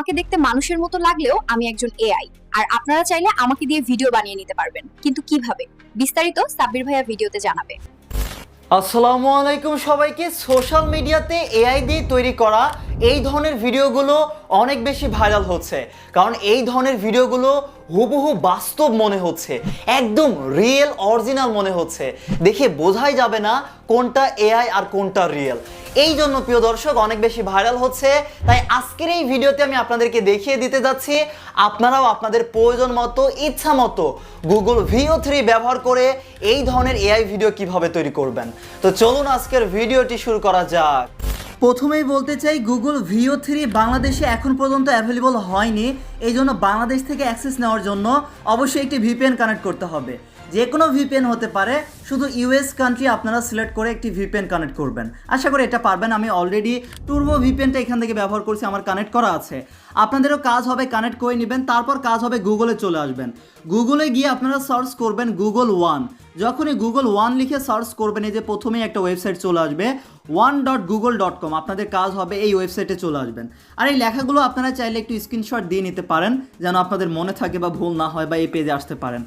আমাকে দেখতে মানুষের মতো লাগলেও আমি একজন এআই আর আপনারা চাইলে আমাকে দিয়ে ভিডিও বানিয়ে নিতে পারবেন। কিন্তু কীভাবে? বিস্তারিত সাব্বির ভাইয়া ভিডিওতে জানাবে। আসসালামু আলাইকুম সবাইকে। সোশ্যাল মিডিয়াতে এআই দিয়ে তৈরি করা এই ধরনের ভিডিওগুলো অনেক বেশি ভাইরাল হচ্ছে। কারণ এই ধরনের ভিডিওগুলো হুবহু বাস্তব মনে হচ্ছে। একদম রিয়েল, অরিজিনাল মনে হচ্ছে। দেখে বোঝাই যাবে না কোনটা এআই আর কোনটা রিয়েল। এই জন্য প্রিয় দর্শক, অনেক বেশি ভাইরাল হচ্ছে। তাই আজকের এই ভিডিওতে আমি আপনাদেরকে দেখিয়ে দিতে যাচ্ছি, আপনারাও আপনাদের প্রয়োজন মতো, ইচ্ছা মতো গুগল ভিও থ্রি ব্যবহার করে এই ধরনের এআই ভিডিও কীভাবে তৈরি করবেন। তো চলুন আজকের ভিডিওটি শুরু করা যাক। প্রথমেই বলতে চাই গুগল ভিও থ্রি বাংলাদেশে এখন পর্যন্ত অ্যাভেলেবল হয়নি। এই জন্য বাংলাদেশ থেকে অ্যাক্সেস নেওয়ার জন্য অবশ্যই একটি ভিপিএন কানেক্ট করতে হবে। যে কোনো ভিপিএন হতে পারে, শুধু ইউএস কান্ট্রি আপনারা সিলেক্ট করে একটি ভিপিএন কানেক্ট করবেন। আশা করি এটা পারবেন, আমি অলরেডি টুর্বো ভিপিএনটা এখান থেকে ব্যবহার করছি, আমার কানেক্ট করা আছে। আপনাদেরও কাজ হবে কানেক্ট করে নেবেন, তারপর কাজ হবে গুগলে চলে আসবেন। গুগলে গিয়ে আপনারা সার্চ করবেন গুগল ওয়ান যখনই গুগল ওয়ান লিখে সার্চ করবেন, এই যে প্রথমেই একটা ওয়েবসাইট চলে আসবে one dot Google dot com আপনাদের কাজ হবে এই ওয়েবসাইটে চলে আসবেন। আর এই লেখাগুলো আপনারা চাইলে একটু স্ক্রিনশট দিয়ে নিতে পারেন, যেন আপনাদের মনে থাকে বা ভুল না হয় বা এই পেজে আসতে পারেন।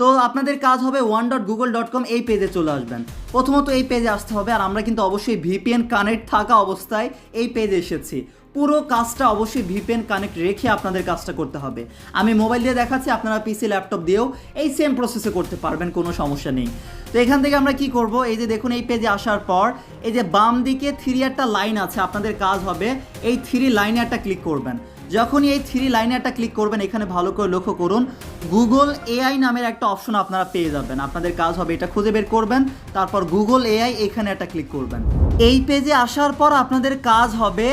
তো আপনাদের কাজ হবে one dot Google dot com এই পেজে চলে আসবেন। প্রথমত এই পেজে আসতে হবে আর আমরা কিন্তু অবশ্যই ভিপিএন কানেক্ট থাকা অবস্থায় এই পেজে এসেছি। পুরো কাজটা অবশ্যই ভিপিএন কানেক্ট রেখে আপনাদের কাজটা করতে হবে। আমি মোবাইল দিয়ে দেখাচ্ছি, আপনারা পিসি ল্যাপটপ দিয়েও এই সেম প্রসেসে করতে পারবেন, কোনো সমস্যা নেই। তো এখান থেকে আমরা কি করব? এই যে দেখুন, এই পেজে আসার পর এই যে বাম দিকে থ্রি একটা লাইন আছে, আপনাদের কাজ হবে এই থ্রি লাইনে একটা ক্লিক করবেন। যখনই এই থ্রি লাইনে একটা ক্লিক করবেন, এখানে ভালো করে লক্ষ্য করুন গুগল এআই নামের একটা অপশন আপনারা পেয়ে যাবেন। আপনাদের কাজ হবে এটা খুঁজে বের করবেন, তারপর গুগল এআই এখানে একটা ক্লিক করবেন। এই পেজে আসার পর আপনাদের কাজ হবে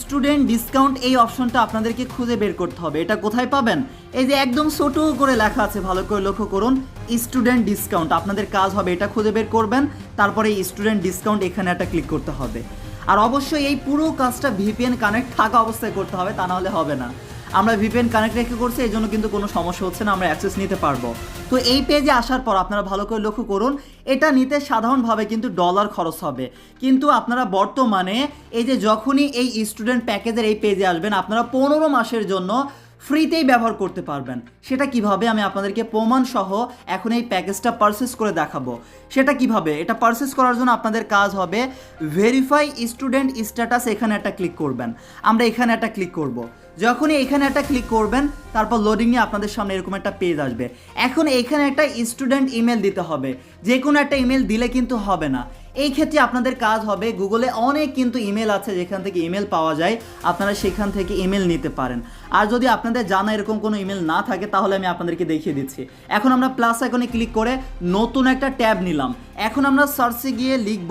স্টুডেন্ট ডিসকাউন্ট এই অপশনটা আপনাদেরকে খুঁজে বের করতে হবে। এটা কোথায় পাবেন? এই যে একদম ছোট করে লেখা আছে, ভালো করে লক্ষ্য করুন স্টুডেন্ট ডিসকাউন্ট আপনাদের কাজ হবে এটা খুঁজে বের করবেন, তারপরে স্টুডেন্ট ডিসকাউন্ট এখানে একটা ক্লিক করতে হবে। আর অবশ্যই এই পুরো কাজটা ভিপিএন কানেক্ট থাকা অবস্থায় করতে হবে, তা নাহলে হবে না। আমরা ভিপিএন কানেক্ট রেখে করছি, এই জন্য কিন্তু কোনো সমস্যা হচ্ছে না, আমরা অ্যাক্সেস নিতে পারব। তো এই পেজে আসার পর আপনারা ভালো করে লক্ষ্য করুন, এটা নিতে সাধারণভাবে কিন্তু ডলার খরচ হবে। কিন্তু আপনারা বর্তমানে এই যে যখনই এই স্টুডেন্ট প্যাকেজের এই পেজে আসবেন, আপনারা পনেরো মাসের জন্য ফ্রিতেই ব্যবহার করতে পারবেন। সেটা কীভাবে? আমি আপনাদেরকে প্রমাণ সহ এখন এই প্যাকেজটা পারচেস করে দেখাবো। সেটা কীভাবে? এটা পারচেস করার জন্য আপনাদের কাজ হবে ভেরিফাই স্টুডেন্ট স্ট্যাটাস এখানে একটা ক্লিক করবেন। আমরা এখানে একটা ক্লিক করব। যখনই এখানে একটা ক্লিক করবেন, তারপর লোডিং নিয়ে আপনাদের সামনে এরকম একটা পেজ আসবে। এখন এখানে একটা স্টুডেন্ট ইমেল দিতে হবে। যে কোনো একটা ইমেল দিলে কিন্তু হবে না। এই ক্ষেত্রে আপনাদের কাজ হবে গুগলে অনেক কিন্তু ইমেল আছে যেখান থেকে ইমেল পাওয়া যায়। আপনারা সেখান থেকে ইমেল নিতে পারেন। আর যদি আপনাদের জানা এরকম কোনো ইমেল না থাকে, তাহলে আমি আপনাদেরকে দেখিয়ে দিচ্ছি। এখন আমরা প্লাস আইকনে ক্লিক করে নতুন একটা ট্যাব নিলাম। এখন আমরা সার্চে গিয়ে লিখব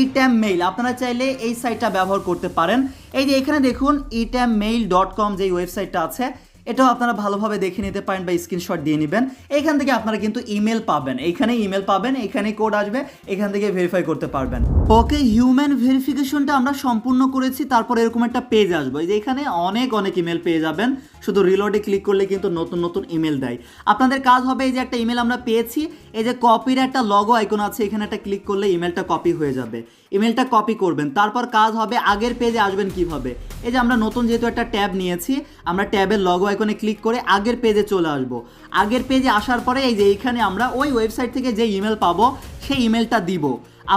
ইট্যাম মেইল আপনারা চাইলে এই সাইটটা ব্যবহার করতে পারেন। এই যে এখানে দেখুন ইট্যাম মেইল ডট কম যে ওয়েবসাইটটা আছে এটাও আপনারা ভালোভাবে দেখে নিতে পারেন বা স্ক্রিনশট দিয়ে নেবেন। এখান থেকে আপনারা কিন্তু ইমেল পাবেন। এখানে ইমেল পাবেন এখানে কোড আসবে, এখান থেকে ভেরিফাই করতে পারবেন। ওকে হিউম্যান ভেরিফিকেশনটা আমরা সম্পূর্ণ করেছি, তারপর এরকম একটা পেজ আসব। যে এখানে অনেক অনেক ইমেল পেয়ে যাবেন। শুধু রিলোডে ক্লিক করলে কিন্তু নতুন নতুন ইমেল দেয়। আপনাদের কাজ হবে এই যে একটা ইমেল আমরা পেয়েছি, এই যে কপির একটা লগো আইকন আছে, এখানে একটা ক্লিক করলে ইমেলটা কপি হয়ে যাবে। ইমেলটা কপি করবেন, তারপর কাজ হবে, আগের পেজে আসবেন কীভাবে? এই যে আমরা নতুন যেহেতু একটা ট্যাব নিয়েছি, আমরা ট্যাবের লগো আইকনে ক্লিক করে আগের পেজে চলে আসব। আগের পেজে আসার পরে এই যে এইখানে আমরা ওই ওয়েবসাইট থেকে যে ইমেল পাবো, সেই ইমেলটা দিব।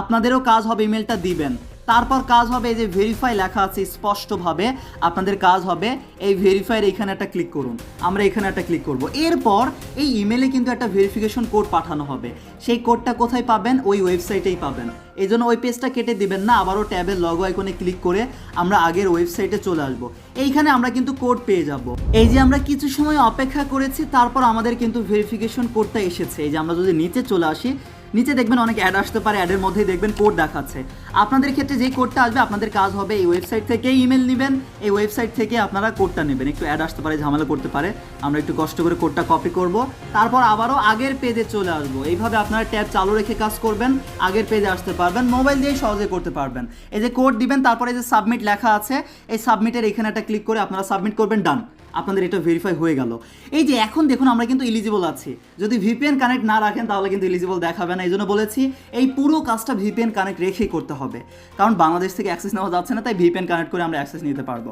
আপনাদেরও কাজ হবে ইমেলটা দিবেন। তারপর কাজ হবে এই যে ভেরিফাই লেখা আছে স্পষ্টভাবে। আপনাদের কাজ হবে এই ভেরিফাইয়ের এখানে একটা ক্লিক করুন। আমরা এখানে একটা ক্লিক করব। এরপর এই ইমেলে কিন্তু একটা ভেরিফিকেশন কোড পাঠানো হবে। সেই কোডটা কোথায় পাবেন? ওই ওয়েবসাইটেই পাবেন। এই জন্য ওই পেজটা কেটে দিবেন না, আবারও ট্যাবের লগো আইকনে ক্লিক করে আমরা আগের ওয়েবসাইটে চলে আসব। এইখানে আমরা কিন্তু কোড পেয়ে যাব। এই যে আমরা কিছু সময় অপেক্ষা করেছি, তারপর আমাদের কিন্তু ভেরিফিকেশন কোডটা এসেছে। এই যে আমরা যদি নিচে চলে আসি নিচে দেখবেন অনেক অ্যাড আসতে পারে অ্যাডের মধ্যেই দেখবেন কোড দেখাচ্ছে। আপনাদের ক্ষেত্রে যেই কোডটা আসবে, আপনাদের কাজ হবে এই ওয়েবসাইট থেকেই ইমেল নেবেন, এই ওয়েবসাইট থেকে আপনারা কোডটা নেবেন। একটু অ্যাড আসতে পারে, ঝামেলা করতে পারে, আমরা একটু কষ্ট করে কোডটা কপি করব। তারপর আবারও আগের পেজে চলে আসব। এইভাবে আপনারা ট্যাব চালু রেখে কাজ করবেন, আগের পেজে আসতে পারবেন মোবাইল দিয়েই সহজে করতে পারবেন। এই যে কোড দিবেন, তারপরে যে সাবমিট লেখা আছে, এই সাবমিটের এখানে একটা ক্লিক করে আপনারা সাবমিট করবেন ডান আপনাদের এটা ভেরিফাই হয়ে গেল। এই যে এখন দেখুন আমরা কিন্তু এলিজিবল আছি। যদি ভিপিএন কানেক্ট না রাখেন, তাহলে কিন্তু এলিজিবল দেখাবে না। এই জন্য বলেছি, এই পুরো কাজটা ভিপিএন কানেক্ট রেখেই করতে হবে। কারণ বাংলাদেশ থেকে অ্যাক্সেস নেওয়া যাচ্ছে না, তাই ভিপিএন কানেক্ট করে আমরা অ্যাক্সেস নিতে পারব।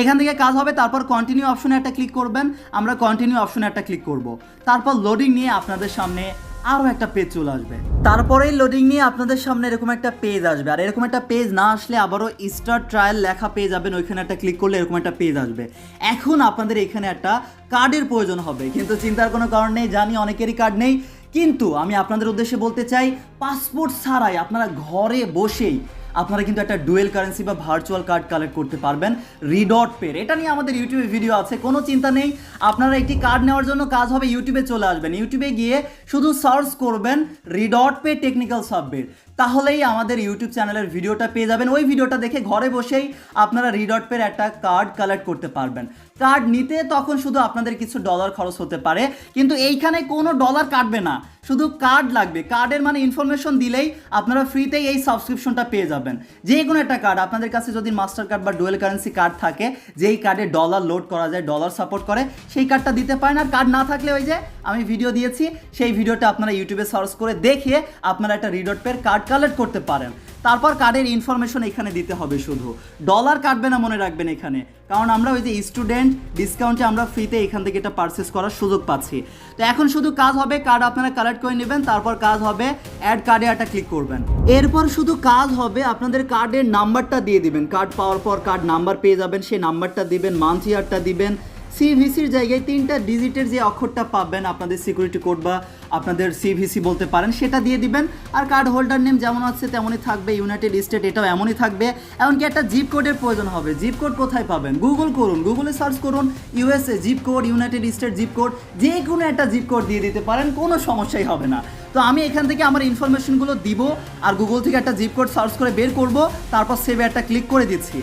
এখান থেকে কাজ হবে, তারপর কন্টিনিউ অপশনে একটা ক্লিক করবেন। আমরা কন্টিনিউ অপশনে একটা ক্লিক করব। তারপর লোডিং নিয়ে আপনাদের সামনে আরও একটা পেজ চলে আসবে। তারপরেই লোডিং নিয়ে আপনাদের সামনে এরকম একটা পেজ আসবে। আর এরকম একটা পেজ না আসলে আবারও স্টার ট্রায়াল লেখা পেয়ে যাবেন, ওইখানে একটা ক্লিক করলে এরকম একটা পেজ আসবে। এখন আপনাদের এখানে একটা কার্ডের প্রয়োজন হবে। কিন্তু চিন্তার কোনো কারণ নেই, জানি অনেকেরই কার্ড নেই। কিন্তু আমি আপনাদের উদ্দেশ্যে বলতে চাই পাসপোর্ট ছাড়াই আপনারা ঘরে বসেই আপনারা কিন্তু একটা ডুয়েল কারেন্সি বা ভার্চুয়াল কার্ড কালেক্ট করতে পারবেন। রিডট পের এটা নিয়ে আমাদের ইউটিউবে ভিডিও আছে, কোনো চিন্তা নেই। আপনারা একটি কার্ড নেওয়ার জন্য কাজ হবে ইউটিউবে চলে আসবেন। ইউটিউবে গিয়ে শুধু সার্চ করবেন রিডট পে টেকনিক্যাল সাবমিট তাহলেই আমাদের ইউটিউব চ্যানেলের ভিডিওটা পেয়ে যাবেন। ওই ভিডিওটা দেখে ঘরে বসেই আপনারা রিডট পের একটা কার্ড কালেক্ট করতে পারবেন। কার্ড নিতে তখন শুধু আপনাদের কিছু ডলার খরচ হতে পারে। কিন্তু এইখানে কোনো ডলার কাটবে না। শুধু কার্ড লাগবে। কার্ডের মানে ইনফরমেশন দিলেই আপনারা ফ্রিতেই এই সাবস্ক্রিপশনটা পেয়ে যাবেন। যে কোনো একটা কার্ড আপনাদের কাছে যদি মাস্টার কার্ড বা ডুয়েল কারেন্সি কার্ড থাকে, যেই কার্ডে ডলার লোড করা যায় ডলার সাপোর্ট করে, সেই কার্ডটা দিতে পারেন। আর কার্ড না থাকলে ওই যে আমি ভিডিও দিয়েছি, সেই ভিডিওটা আপনারা ইউটিউবে সার্চ করে দেখে আপনারা একটা রিডট পের কার্ড কালেক্ট করতে পারেন। তারপর কার্ডের ইনফরমেশন এখানে দিতে হবে শুধু। ডলার কাটবে না মনে রাখবেন এখানে। কারণ আমরা ওই যে স্টুডেন্ট ডিসকাউন্টে আমরা ফ্রিতে এখান থেকে এটা পারচেস করার সুযোগ পাচ্ছি। তো এখন শুধু কাজ হবে কার্ড আপনারা কালেক্ট করে নেবেন, তারপর কাজ হবে অ্যাড কার্ডে একটা ক্লিক করবেন। এরপর শুধু কাজ হবে আপনাদের কার্ডের নাম্বারটা দিয়ে দিবেন। কার্ড পাওয়ার পর কার্ড নাম্বার পেয়ে যাবেন, সেই নাম্বারটা দিবেন মান্থ ইয়ারটা দিবেন সিভিসির জায়গায় তিনটা ডিজিটের যে অক্ষরটা পাবেন, আপনাদের সিকিউরিটি কোড বা আপনাদের সিভিসি বলতে পারেন, সেটা দিয়ে দিবেন। আর কার্ড হোল্ডার নেম যেমন আছে, তেমনই থাকবে। ইউনাইটেড স্টেট এটাও এমনই থাকবে। এমনকি একটা জিপ কোডের প্রয়োজন হবে। জিপ কোড কোথায় পাবেন? গুগল করুন। গুগলে সার্চ করুন USA zip code United State zip code যে কোনো একটা জিপ কোড দিয়ে দিতে পারেন, কোনো সমস্যাই হবে না। তো আমি এখান থেকে আমার ইনফরমেশনগুলো দিব, আর গুগল থেকে একটা জিপ কোড সার্চ করে বের করব, তারপর সেভে একটা ক্লিক করে দিচ্ছি।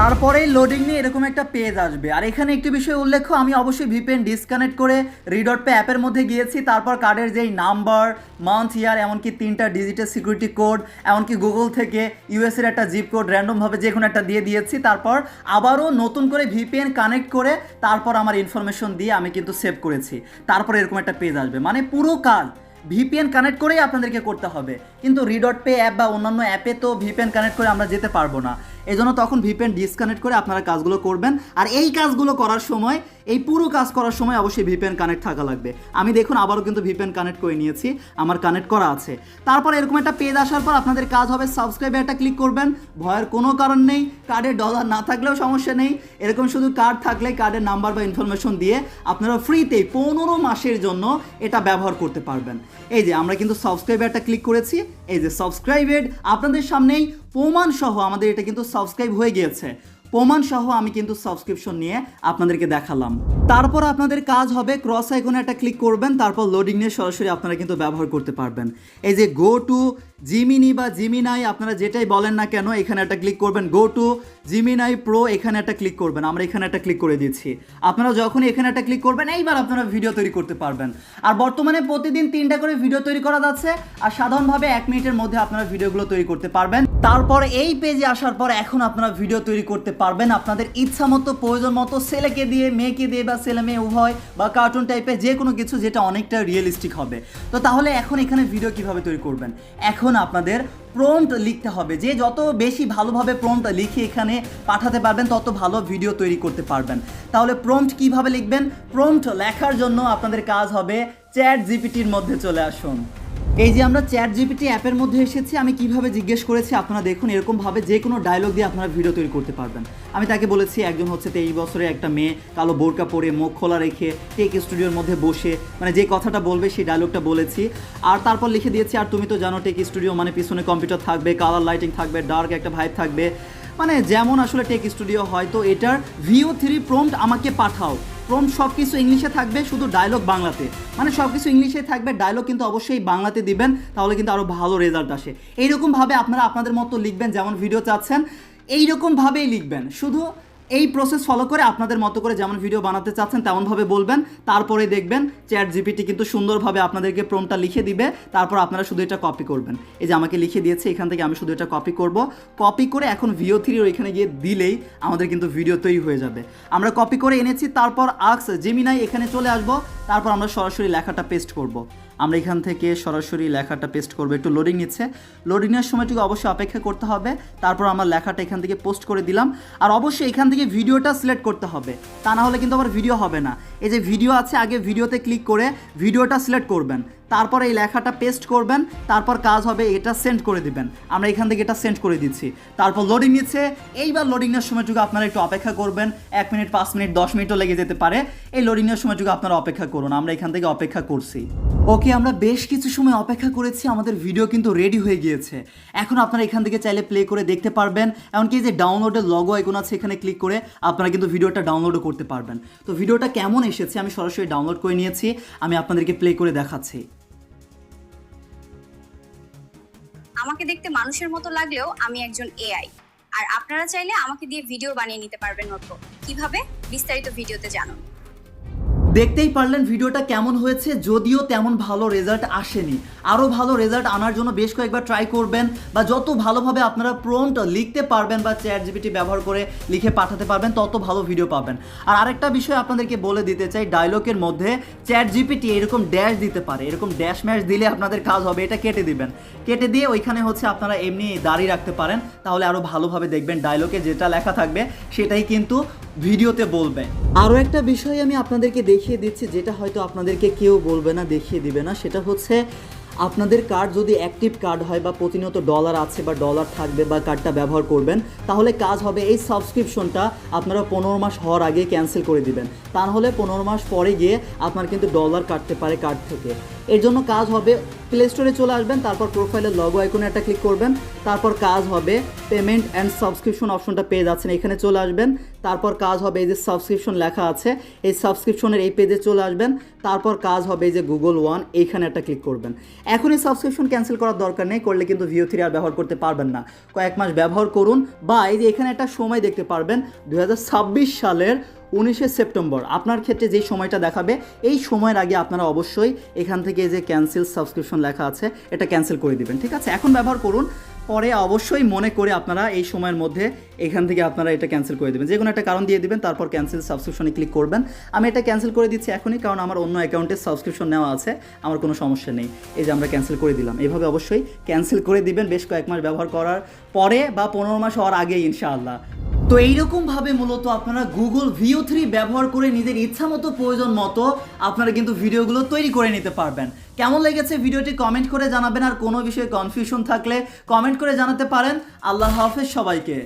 তারপরেই লোডিং নিয়ে এরকম একটা পেজ আসবে। আর এখানে একটি বিষয় উল্লেখ্য, আমি অবশ্যই ভিপিএন ডিসকানেক্ট করে রিডট পে অ্যাপের মধ্যে গিয়েছি, তারপর কার্ডের যেই নাম্বার মান্থ ইয়ার এমনকি তিনটা ডিজিটাল সিকিউরিটি কোড এমনকি গুগল থেকে ইউএস এর একটা জিপ কোড র্যান্ডমভাবে যে কোনো একটা দিয়ে দিয়েছি, তারপর আবারও নতুন করে ভিপিএন কানেক্ট করে তারপর আমার ইনফরমেশন দিয়ে আমি কিন্তু সেভ করেছি। তারপর এরকম একটা পেজ আসবে। মানে পুরো কাজ ভিপিএন কানেক্ট করেই আপনাদেরকে করতে হবে। কিন্তু রিডট পে অ্যাপ বা অন্যান্য অ্যাপে তো ভিপিএন কানেক্ট করে আমরা যেতে পারব না। এই জন্য তখন ভিপিএন ডিসকানেক্ট করে আপনারা কাজগুলো করবেন। আর এই কাজগুলো করার সময়, এই পুরো কাজ করার সময় অবশ্যই ভিপিএন কানেক্ট থাকা লাগবে। আমি দেখুন আবারও কিন্তু ভিপিএন কানেক্ট করে নিয়েছি, আমার কানেক্ট করা আছে। তারপর এরকম একটা পেজ আসার পর আপনাদের কাজ হবে সাবস্ক্রাইবে একটা ক্লিক করবেন। ভয়ের কোনো কারণ নেই কার্ডে ডলার না থাকলেও সমস্যা নেই। এরকম শুধু কার্ড থাকলে কার্ডের নাম্বার বা ইনফরমেশন দিয়ে আপনারা ফ্রিতেই পনেরো মাসের জন্য এটা ব্যবহার করতে পারবেন। এই যে আমরা কিন্তু সাবস্ক্রাইবে একটা ক্লিক করেছি, এই যে সাবস্ক্রাইবেড আপনাদের সামনেই প্রমাণ সহ আমাদের এটা কিন্তু সাবস্ক্রাইব হয়ে গিয়েছে। প্রমাণ সহ আমি কিন্তু সাবস্ক্রিপশন নিয়ে আপনাদেরকে দেখালাম। তারপর আপনাদের কাজ হবে ক্রস আইকনে একটা ক্লিক করবেন, তারপর লোডিং নিয়ে সরাসরি আপনারা কিন্তু ব্যবহার করতে পারবেন। এই যে গো টু জিমিনি বা জিমিনাই আপনারা যেটাই বলেন না কেন, এখানে একটা ক্লিক করবেন। গো টু জিমিনাই প্রো এখানে একটা ক্লিক করবেন। আমরা এখানে একটা ক্লিক করে দিচ্ছি। আপনারা যখনই এখানে একটা ক্লিক করবেন, এইবার আপনারা ভিডিও তৈরি করতে পারবেন। আর বর্তমানে প্রতিদিন তিনটা করে ভিডিও তৈরি করা যাচ্ছে, আর সাধারণভাবে এক মিনিটের মধ্যে আপনারা ভিডিওগুলো তৈরি করতে পারবেন। তারপর এই পেজে আসার পর এখন আপনারা ভিডিও তৈরি করতে পারবেন। আপনাদের ইচ্ছা মতো, প্রয়োজন মতো ছেলেকে দিয়ে, মেয়েকে দিয়ে বা ছেলে মেয়ে উভয় বা কার্টুন টাইপের যে কোনো কিছু, যেটা অনেকটা রিয়েলিস্টিক হবে। তো তাহলে এখন এখানে ভিডিও কীভাবে তৈরি করবেন? এখন আপনাদের প্রম্পট লিখতে হবে। যে যত বেশি ভালোভাবে প্রম্পট লিখে এখানে পাঠাতে পারবেন, তত ভালো ভিডিও তৈরি করতে পারবেন। তাহলে প্রম্পট কীভাবে লিখবেন? প্রম্পট লেখার জন্য আপনাদের কাজ হবে চ্যাট জিপিটির মধ্যে চলে আসুন। এই যে আমরা চ্যাট জিপিটি অ্যাপের মধ্যে এসেছি, আমি কীভাবে জিজ্ঞেস করেছি আপনারা দেখুন এরকমভাবে যে কোনো ডায়লগ দিয়ে আপনারা ভিডিও তৈরি করতে পারবেন। আমি তাকে বলেছি, একজন হচ্ছে তেইশ বছরের একটা মেয়ে, কালো বোরকা পরে মুখ খোলা রেখে টেক স্টুডিওর মধ্যে বসে মানে যে কথাটা বলবে সেই ডায়লগটা বলেছি। আর তারপর লিখে দিয়েছি, আর তুমি তো জানো টেক স্টুডিও মানে পিছনে কম্পিউটার থাকবে কালার লাইটিং থাকবে ডার্ক একটা ভাইব থাকবে। মানে যেমন আসলে টেক স্টুডিও হয়, তো এটার ভিও থ্রি প্রম্পট আমাকে পাঠাও। প্রম্পট সব কিছু ইংলিশে থাকবে, শুধু ডায়লগ বাংলাতে। মানে সব কিছু ইংলিশে থাকবে ডায়লগ কিন্তু অবশ্যই বাংলাতে দিবেন, তাহলে কিন্তু আরও ভালো রেজাল্ট আসে। এইরকমভাবে আপনারা আপনাদের মতো লিখবেন, যেমন ভিডিও চাচ্ছেন, এইরকমভাবেই লিখবেন। শুধু এই প্রসেস ফলো করে আপনাদের মতো করে যেমন ভিডিও বানাতে চাচ্ছেন তেমনভাবে বলবেন। তারপরে দেখবেন চ্যাট জিপিটি কিন্তু সুন্দরভাবে আপনাদেরকে প্রমটা লিখে দিবে। তারপর আপনারা শুধু এটা কপি করবেন। এই যে আমাকে লিখে দিয়েছে, এখান থেকে আমি শুধু এটা কপি করব। কপি করে এখন ভিও থ্রির ওইখানে গিয়ে দিলেই আমাদের কিন্তু ভিডিও তৈরি হয়ে যাবে। আমরা কপি করে এনেছি, তারপর আক্স জেমিনাই এখানে চলে আসব। তারপর আমরা সরাসরি লেখাটা পেস্ট করব। আমরা এখান থেকে সরাসরি লেখাটা পেস্ট করব। একটু লোডিং নিচ্ছে। লোডিংয়ের সময়টুকু অবশ্যই অপেক্ষা করতে হবে। তারপর আমার লেখাটা এখান থেকে পোস্ট করে দিলাম। আর অবশ্যই এখান থেকে ভিডিওটা সিলেক্ট করতে হবে। তা না হলে কিন্তু আমার ভিডিও হবে না। এই যে ভিডিও আছে, আগে ভিডিওতে ক্লিক করে ভিডিওটা সিলেক্ট করবেন। তারপর এই লেখাটা পেস্ট করবেন, তারপর কাজ হবে এটা সেন্ড করে দিবেন। আমরা এখান থেকে এটা সেন্ড করে দিচ্ছি। তারপর লোডিং নিচ্ছে। এইবার লোডিংয়ের সময়টুকু আপনারা একটু অপেক্ষা করবেন। এক মিনিট, পাঁচ মিনিট, দশ মিনিটও লেগে যেতে পারে। এই লোডিংয়ের সময়টুকু আপনারা অপেক্ষা করুন। আমরা এখান থেকে অপেক্ষা করছি। ওকে আমরা বেশ কিছু সময় অপেক্ষা করেছি। আমাদের ভিডিও কিন্তু রেডি হয়ে গিয়েছে। এখন আপনারা এখান থেকে চাইলে প্লে করে দেখতে পারবেন। এমনকি যে ডাউনলোডের লগো আইকন আছে, এখানে ক্লিক করে আপনারা কিন্তু ভিডিওটা ডাউনলোডও করতে পারবেন। তো ভিডিওটা কেমন এসেছে, আমি সরাসরি ডাউনলোড করে নিয়েছি। আমি আপনাদেরকে প্লে করে দেখাচ্ছি। আমাকে দেখতে মানুষের মতো লাগলেও আমি একজন এআই আর আপনারা চাইলে আমাকে দিয়ে ভিডিও বানিয়ে নিতে পারবেন মতো কীভাবে? বিস্তারিত ভিডিওতে জানুন। দেখতেই পারলেন ভিডিওটা কেমন হয়েছে, যদিও তেমন ভালো রেজাল্ট আসেনি। আরও ভালো রেজাল্ট আনার জন্য বেশ কয়েকবার ট্রাই করবেন বা যত ভালোভাবে আপনারা প্রম্পট লিখতে পারবেন বা চ্যাট জিপিটি ব্যবহার করে লিখে পাঠাতে পারবেন, তত ভালো ভিডিও পাবেন। আর আরেকটা বিষয় আপনাদেরকে বলে দিতে চাই ডায়লগের মধ্যে চ্যাট জিপিটি এরকম ড্যাশ দিতে পারে, এরকম ড্যাশ ম্যাশ দিলে আপনাদের কাজ হবে, এটা কেটে দিবেন। কেটে দিয়ে ওইখানে হচ্ছে আপনারা এমনি দাঁড়িয়ে রাখতে পারেন, তাহলে আরও ভালোভাবে দেখবেন ডায়লগে যেটা লেখা থাকবে, সেটাই কিন্তু ভিডিওতে বলবেন আরও একটা বিষয় আমি আপনাদেরকে দেখিয়ে দিচ্ছি, যেটা হয়তো আপনাদেরকে কেউ বলবে না, দেখিয়ে দিবে না। সেটা হচ্ছে, আপনাদের কার্ড যদি অ্যাক্টিভ কার্ড হয় বা প্রতিনিয়ত ডলার আছে বা ডলার থাকবে বা কার্ডটা ব্যবহার করবেন, তাহলে কাজ হবে এই সাবস্ক্রিপশনটা আপনারা পনেরো মাস হওয়ার আগে ক্যান্সেল করে দিবেন। তা নাহলে পনেরো মাস পরে গিয়ে আপনার কিন্তু ডলার কাটতে পারে কার্ড থেকে। এর জন্য কাজ হবে প্লে স্টোরে চলে আসবেন, তারপর প্রোফাইলের লগো আইকনে একটা ক্লিক করবেন, তারপর কাজ হবে পেমেন্ট অ্যান্ড সাবস্ক্রিপশন অপশনটা পেয়ে যাচ্ছেন, এখানে চলে আসবেন। তারপর কাজ হবে এই যে সাবস্ক্রিপশন লেখা আছে, এই সাবস্ক্রিপশনের এই পেজে চলে আসবেন, তারপর কাজ হবে এই যে গুগল ওয়ান এইখানে একটা ক্লিক করবেন। এখন এই সাবস্ক্রিপশন ক্যান্সেল করার দরকার নেই, করলে কিন্তু ভিও থ্রি আর ব্যবহার করতে পারবেন না। কয়েক মাস ব্যবহার করুন, বা এই যে এখানে একটা সময় দেখতে পারবেন দুহাজার ছাব্বিশ সালের উনিশে সেপ্টেম্বর। আপনার ক্ষেত্রে যেই সময়টা দেখাবে, এই সময়ের আগে আপনারা অবশ্যই এখান থেকে যে ক্যান্সেল সাবস্ক্রিপশন লেখা আছে, এটা ক্যান্সেল করে দিবেন, ঠিক আছে? এখন ব্যবহার করুন, পরে অবশ্যই মনে করে আপনারা এই সময়ের মধ্যে এখান থেকে আপনারা এটা ক্যান্সেল করে দেবেন। যে কোনো একটা কারণ দিয়ে দিবেন, তারপর ক্যান্সেল সাবস্ক্রিপশনে ক্লিক করবেন। আমি এটা ক্যান্সেল করে দিচ্ছি এখনই, কারণ আমার অন্য অ্যাকাউন্টে সাবস্ক্রিপশন নেওয়া আছে, আমার কোনো সমস্যা নেই। এই যে আমরা ক্যান্সেল করে দিলাম, এভাবে অবশ্যই ক্যান্সেল করে দিবেন, বেশ কয়েক মাস ব্যবহার করার পরে বা পনেরো মাস হওয়ার আগেই, ইনশাআল্লাহ। তো এইরকমভাবে মূলত আপনারা গুগল ভিও থ্রি ব্যবহার করে নিজের ইচ্ছা মতো প্রয়োজন মতো আপনারা কিন্তু ভিডিওগুলো তৈরি করে নিতে পারবেন। কেমন লেগেছে ভিডিওটি কমেন্ট করে জানাবেন আর কোনো বিষয়ে কনফিউশন থাকলে কমেন্ট করে জানাতে পারেন। আল্লাহ হাফেজ সবাইকে।